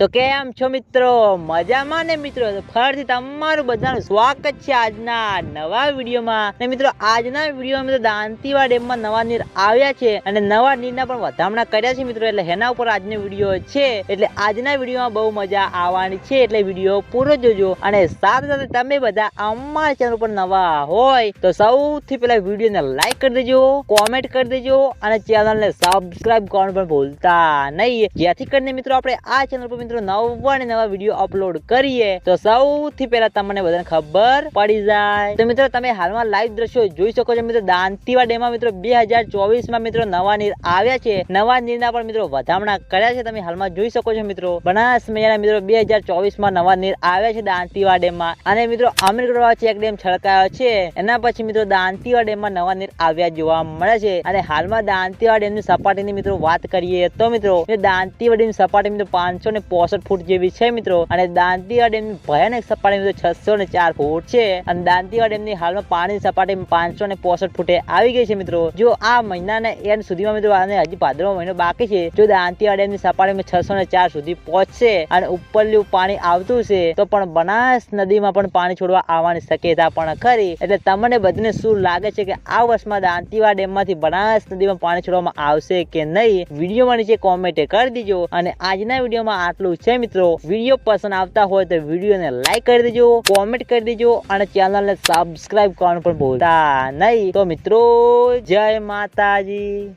તો કેમ છો મિત્રો? મજામાં ને મિત્રો? ફરીથી તમારું બધાનું સ્વાગત છે આજના નવા વિડીયોમાં. ને મિત્રો, આજના વિડીયોમાં મિત્રો દાંતીવા ડેમમાં નવા નીર આવ્યા છે અને નવા નીરના પણ વધામણા કર્યા છે મિત્રો. એટલે એના ઉપર આજનો વીડિયો છે. એટલે આજના વિડીયોમાં બહુ મજા આવવાની છે. એટલે વીડિયો પૂરો જોજો અને સાથે સાથે તમે બધા અમારા ચેનલ પર નવા હોય તો સૌથી પહેલા વિડીયોને લાઈક કરી દેજો, કોમેન્ટ કરી દેજો અને ચેનલને સબસ્ક્રાઇબ કરવાનું પણ ભૂલતા નહીં. જેથી કરીને મિત્રો, આપણે આ ચેનલ પર મિત્રો, નવા ને નવા વીડિયો અપલોડ કરીએ તો સૌથી પહેલા તમને બધાને ખબર પડી જાય. તો મિત્રો, તમે હાલમાં લાઈવ દ્રશ્યો જોઈ શકો છો મિત્રો. દાંતીવા ડેમમાં મિત્રો, બે હજાર ચોવીસમાં મિત્રો નવા નીર આવ્યા છે. નવા નીરના પણ મિત્રો વધામણા કર્યા છે. તમે હાલમાં જોઈ શકો છો મિત્રો. બનાસ મહિના મિત્રો, બે હજાર ચોવીસમાં નવા નીર આવ્યા છે દાંતીવા ડેમમાં. અને મિત્રો અમીરગઢ ચેક ડેમ છલકાયો છે. એના પછી મિત્રો, દાંતીવા ડેમમાં નવા નીર આવ્યા જોવા મળે છે. અને હાલમાં દાંતીવા ડેમની સપાટીની મિત્રો વાત કરીએ તો મિત્રો દાંતીવા ડેમની સપાટી મિત્રો પાંચસો ને પોસઠ ફૂટ જેવી છે મિત્રો. અને દાંતીવા ડેમની ભયાનક સપાટી મિત્રો છસો ને ચાર ફૂટ છે. અને દાંતીવા ડેમની હાલમાં પાણીની સપાટી પાંચસો ને પોસઠ ફૂટે આવી ગઈ છે મિત્રો. જો આ મહિનાના એન્ડ સુધીમાં મિત્રો આને હજી ભાદરવો મહિનો બાકી છે, જો દાંતીવા ડેમની સપાટી છસો ને ચાર સુધી પહોંચશે અને ઉપરલું પાણી આવતું છે, તો પણ બનાસ નદીમાં પણ પાણી છોડવા આવવાની શક્યતા પણ ખરી. એટલે તમને બધને શું લાગે છે કે આ વર્ષમાં દાંતીવા ડેમમાંથી બનાસ નદીમાં પાણી છોડવામાં આવશે કે નહીં? વિડીયોમાં નીચે કોમેન્ટ કરી દીજો. અને આજના વિડીયોમાં આટલું છે મિત્રો. વીડિયો પસંદ આવતા હોય તો વિડીયોને લાઈક કરી દેજો કોમેન્ટ કરી દેજો અને ચેનલને સબસ્ક્રાઈબ કરવાનું પણ ભૂલતા નહીં. તો મિત્રો, જય માતાજી.